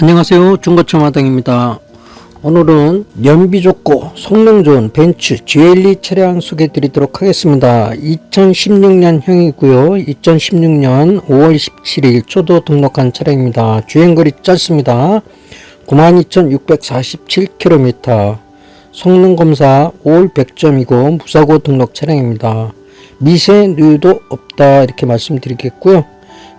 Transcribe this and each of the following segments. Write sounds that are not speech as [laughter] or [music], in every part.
안녕하세요. 중고차 마당입니다. 오늘은 연비 좋고 성능 좋은 벤츠 GLE 차량 소개해 드리도록 하겠습니다. 2016년 형이고요. 2016년 5월 17일 초도 등록한 차량입니다. 주행거리 짧습니다. 92,647km 성능검사 5월 100점이고 무사고 등록 차량입니다. 미세 누유도 없다 이렇게 말씀드리겠고요.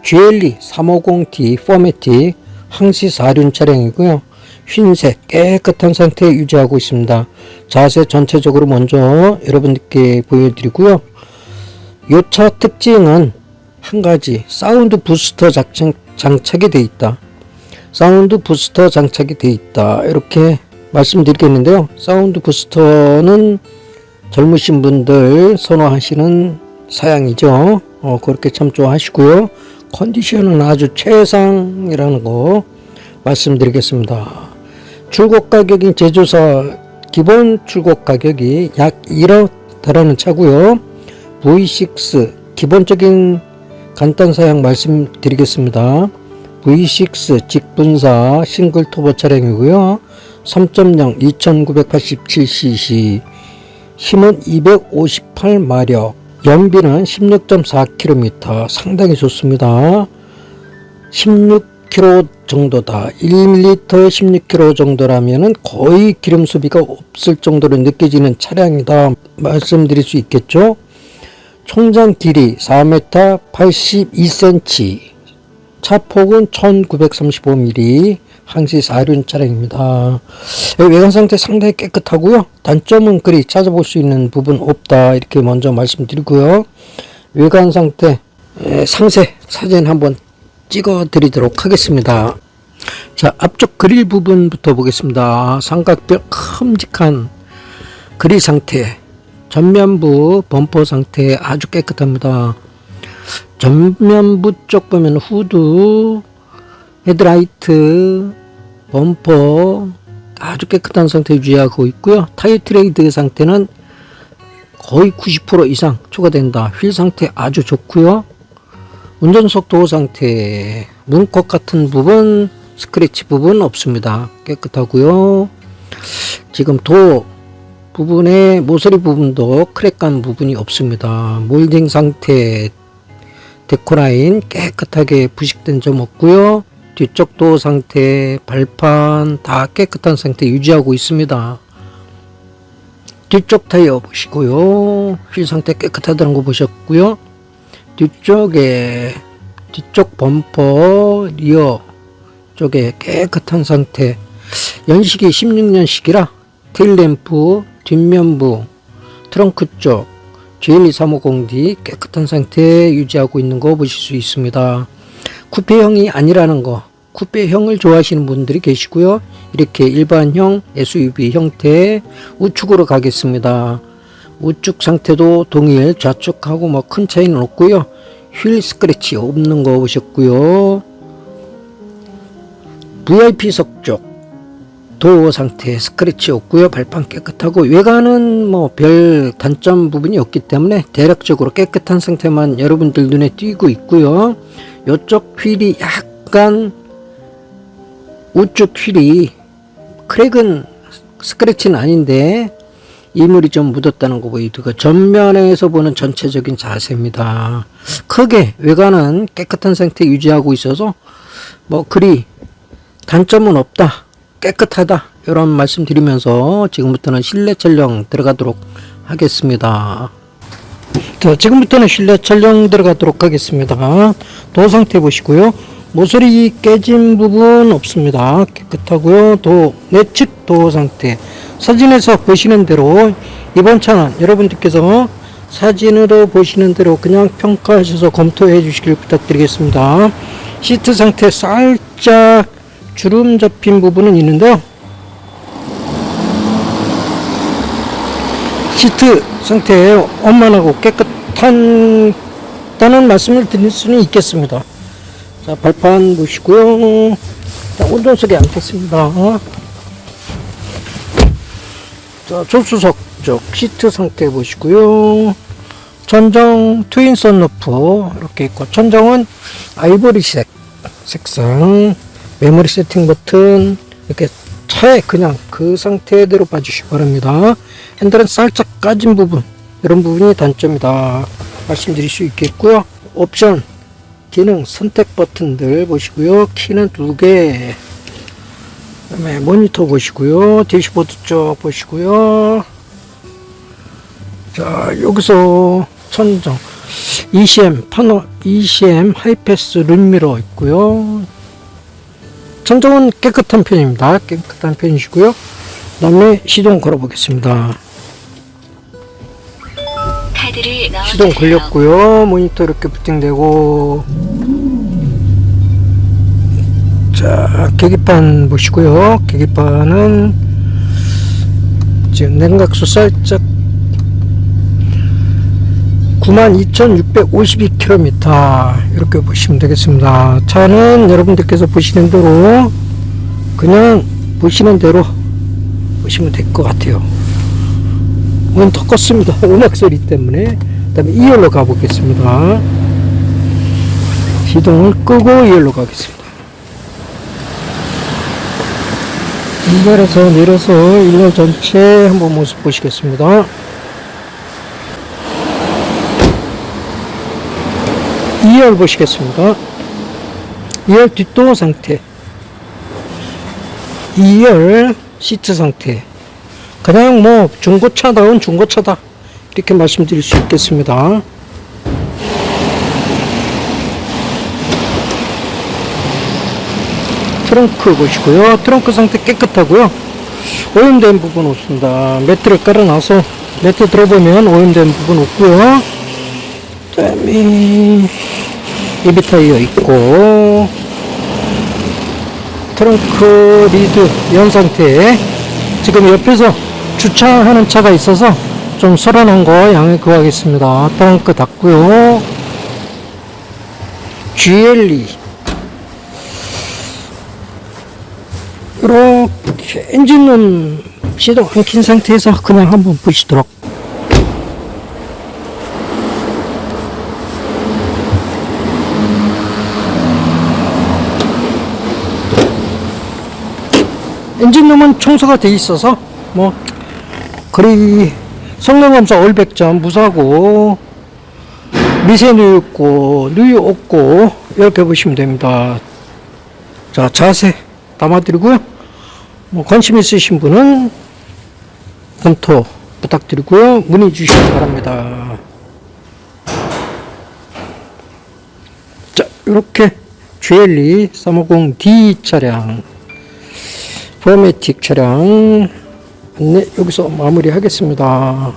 GLE 350T 포매틱 항시 4륜 차량이고요. 흰색 깨끗한 상태 유지하고 있습니다. 자세 전체적으로 먼저 여러분들께 보여드리고요. 이 차 특징은 한 가지 사운드 부스터 장착, 장착이 돼 있다. 사운드 부스터 장착이 돼 있다. 이렇게 말씀드리겠는데요. 사운드 부스터는 젊으신 분들 선호하시는 사양이죠. 어, 그렇게 참조하시고요. 컨디션은 아주 최상이라는 거 말씀드리겠습니다. 출고 가격이 제조사 기본 출고 가격이 약 1억 달하는 차고요. V6 기본적인 간단 사양 말씀드리겠습니다. V6 직분사 싱글 터보 차량이고요. 3.0 2987cc 힘은 258마력 연비는 16.4km 상당히 좋습니다. 16km 정도다. 1리터 16km 정도라면은 거의 기름 소비가 없을 정도로 느껴지는 차량이다. 말씀드릴 수 있겠죠? 총장 길이 4m 82cm, 차폭은 1935mm, 항시 4륜 차량입니다. 외관 상태 상당히 깨끗하고요. 단점은 그리 찾아볼 수 있는 부분 없다. 이렇게 먼저 말씀드리고요. 외관 상태 에, 상세 사진 한번 찍어 드리도록 하겠습니다. 자, 앞쪽 그릴 부분부터 보겠습니다. 삼각벽 큼직한 그릴 상태. 전면부 범퍼 상태 아주 깨끗합니다. 전면부 쪽 보면 후드, 헤드라이트, 범퍼 아주 깨끗한 상태 유지하고 있고요. 타이어 트레이드 상태는 거의 90% 이상 초과된다. 휠 상태 아주 좋고요. 운전석 도어 상태 문콕 같은 부분 스크래치 부분 없습니다. 깨끗하고요. 지금 도 부분에 모서리 부분도 크랙 간 부분이 없습니다. 몰딩 상태 데코라인 깨끗하게 부식된 점 없고요. 뒤쪽 도 상태, 발판 다 깨끗한 상태 유지하고 있습니다. 뒤쪽 타이어 보시고요. 휠 상태 깨끗하다는 거 보셨고요. 뒤쪽에 뒤쪽 범퍼 리어 쪽에 깨끗한 상태. 연식이 16년식이라 테일램프 뒷면부 트렁크 쪽 GLE 350D 깨끗한 상태 유지하고 있는 거 보실 수 있습니다. 쿠페형이 아니라는 거 쿠페형을 좋아하시는 분들이 계시고요. 이렇게 일반형 SUV 형태 우측으로 가겠습니다. 우측 상태도 동일 좌측하고 뭐 큰 차이는 없고요. 휠 스크래치 없는 거 보셨고요. VIP석 쪽 도어 상태 스크래치 없고요. 발판 깨끗하고 외관은 뭐 별 단점 부분이 없기 때문에 대략적으로 깨끗한 상태만 여러분들 눈에 띄고 있고요. 이쪽 휠이 약간 우측 휠이 크랙은 스크래치는 아닌데 이물이 좀 묻었다는 거 보이고 전면에서 보는 전체적인 자세입니다. 크게 외관은 깨끗한 상태 유지하고 있어서 뭐 그리 단점은 없다. 깨끗하다. 이런 말씀 드리면서 지금부터는 실내 촬영 들어가도록 하겠습니다. 자, 지금부터는 실내 촬영 들어가도록 하겠습니다. 도 상태 보시고요. 모서리 깨진 부분 없습니다. 깨끗하고요. 도 내측 도 상태. 사진에서 보시는 대로 이번 차는 여러분들께서 사진으로 보시는 대로 그냥 평가하셔서 검토해 주시길 부탁드리겠습니다. 시트 상태 살짝 주름 잡힌 부분은 있는데요. 시트 상태 원만하고 깨끗한 다는 말씀을 드릴 수는 있겠습니다. 자, 발판 보시고요. 자, 운전석에 앉겠습니다. 자, 조수석 쪽 시트 상태 보시고요. 천정 트윈 썬루프 이렇게 있고 천정은 아이보리색 색상 메모리 세팅 버튼 이렇게 차에 그냥 그 상태대로 봐주시기 바랍니다. 핸들은 살짝 까진 부분 이런 부분이 단점이다 말씀드릴 수 있겠고요. 옵션 기능 선택 버튼들 보시고요. 키는 두 개. 그다음에 모니터 보시고요. 대시보드 쪽 보시고요. 자 여기서 천정 ECM 파노 ECM 하이패스 룸미러 있고요. 천정은 깨끗한 편입니다. 깨끗한 편이시고요. 그 다음에 시동 걸어 보겠습니다. 카드를 넣어 시동 걸렸고요. 모니터 이렇게 부팅되고 자 계기판 보시고요. 계기판은 지금 냉각수 살짝 92,652km 이렇게 보시면 되겠습니다. 차는 여러분들께서 보시는 대로 그냥 보시는 대로 보시면 될 것 같아요. 더 껐습니다. [laughs] 음악 소리 때문에. 그 다음에 2열로 가보겠습니다. 시동을 끄고 2열로 가겠습니다. 1열에서 내려서 1열 전체 한번 모습 보시겠습니다. 2열 보시겠습니다. 2열 뒷도어 상태 2열 시트 상태 그냥 뭐 중고차다운 중고차다 이렇게 말씀드릴 수 있겠습니다. 트렁크 보시고요. 트렁크 상태 깨끗하고요. 오염된 부분 없습니다. 매트를 깔아놔서 매트 들어보면 오염된 부분 없고요. 땀이 에비타이어 있고 트렁크 리드 연 상태. 지금 옆에서 주차하는 차가 있어서 좀 소란한 거 양해 구하겠습니다. 트렁크 닫고요. GLE 이렇게 엔진은 시동 안 킨 상태에서 그냥 한번 보시도록 엔진룸은 청소가 돼 있어서 뭐 거의 성능 검사 올 100점 무사고 미세 누유 없고 누유 없고 이렇게 보시면 됩니다. 자 자세 담아드리고요. 뭐 관심 있으신 분은 검토 부탁드리고요. 문의 주시기 바랍니다. 자 이렇게 GLE 350D 차량 포매틱 차량 안내 여기서 마무리하겠습니다.